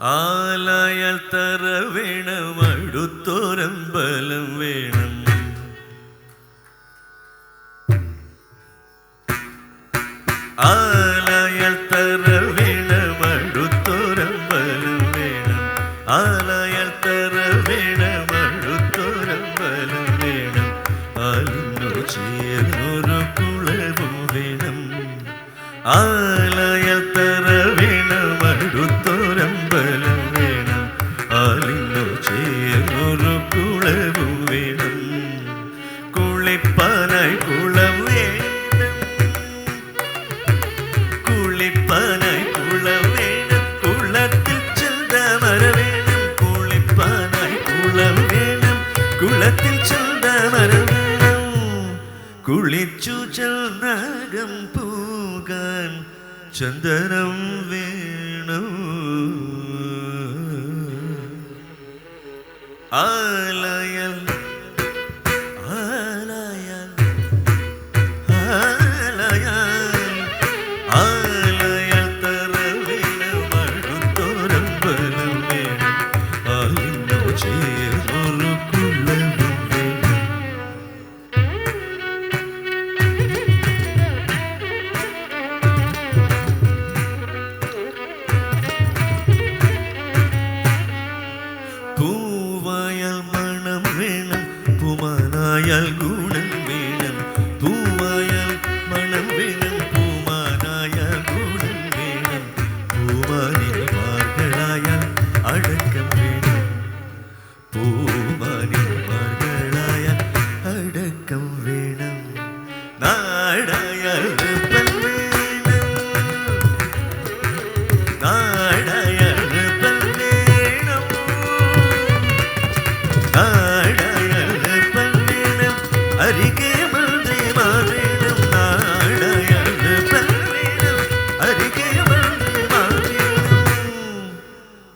ആലയൽ തറവേണമടുത്തോരമ്പ നരകം പോകാൻ ചന്ദനം വേണം. ആ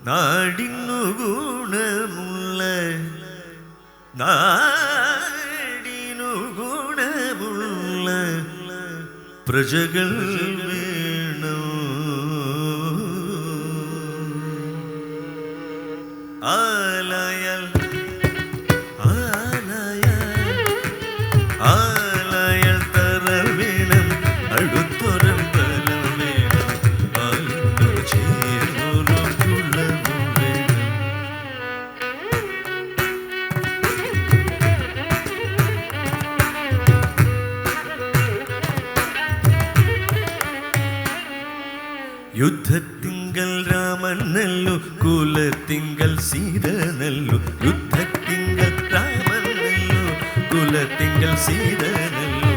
നാടിന്നു ഗുണമുള്ള നാടിനു ഗുണമുള്ള പ്രജകൾ യുദ്ധത്തിങ്കൽ രാമൻ നല്ലു കുലത്തിങ്കൽ സീത നല്ലു യുദ്ധത്തിങ്കൽ രാമൻ നല്ലു കുലത്തിങ്കൽ സീത നല്ലു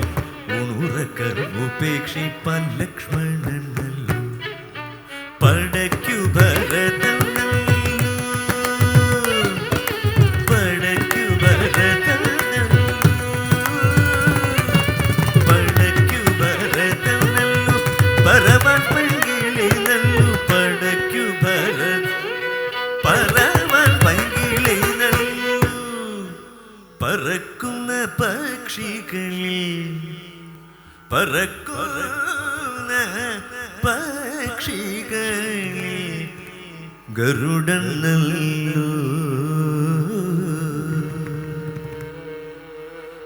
ഉണുറക്കർ ഉപേക്ഷിപ്പാൻ ലക്ഷ്മണൻ നല്ലു. പടയ്ക്കു ഭരതൻ പരമാത്മ വൈകിളെയ്തല്ലു പടയ്ക്കു പറക്കുന്ന പക്ഷികളിൽ. പറക്കുന്ന പക്ഷികളിൽ. ഗരുഡൻ നല്ലു.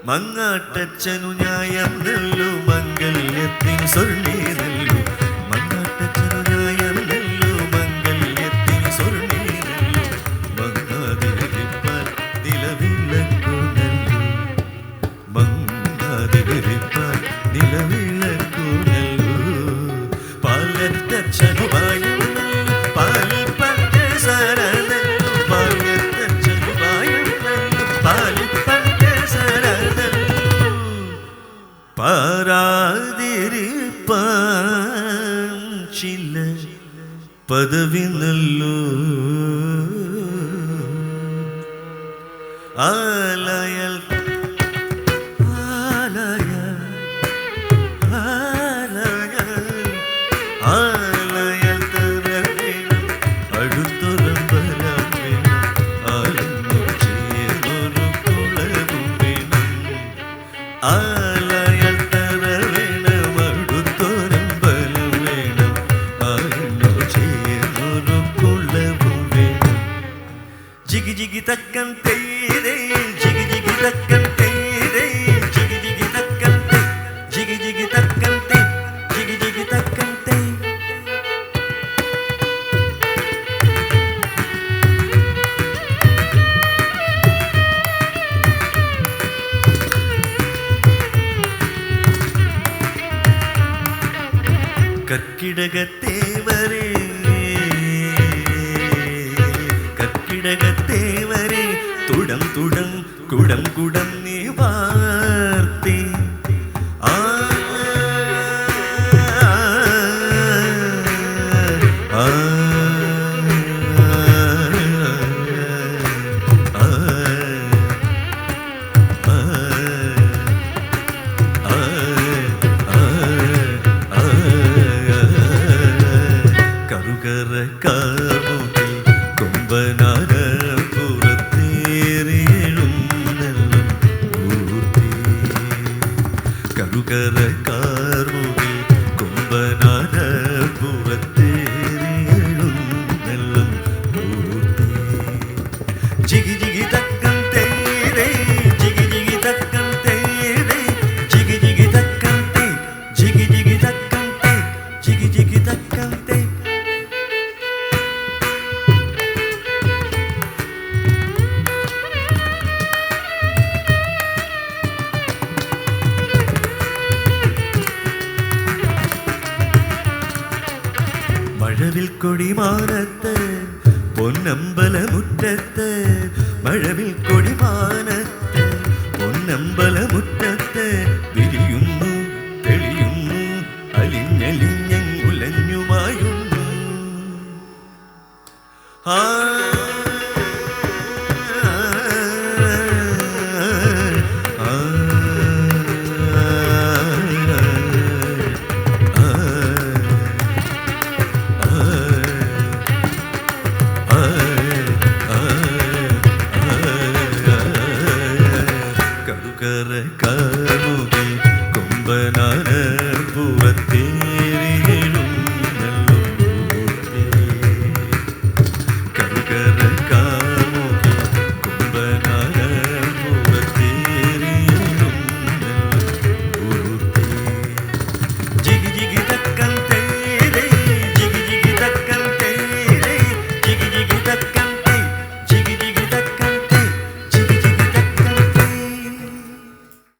മങ്ങാട്ടച്ചനു ന്യായം നെല്ലു മംഗല്യത്തിൻ സൊല്ലി പഞ്ചില പദവി നല്ലു. ആലയൽ തക്കന്തേ ജിഗി ജിഗി തക്കന്തേ കക്കിടകത്തേവരേ കക്കിടകത്തേവരേ തുടം തുടം കുടം കുടം சுகர கார்முகில் கும்பன മഴവിൽ കൊടിമാനത്ത് പൊന്നമ്പലമുറ്റത്ത്. മഴവിൽ കൊടിമാനത്ത് പൊന്നമ്പലമുറ്റത്ത്. വിരി മുഖി കുംഭനാനപുരത്തേ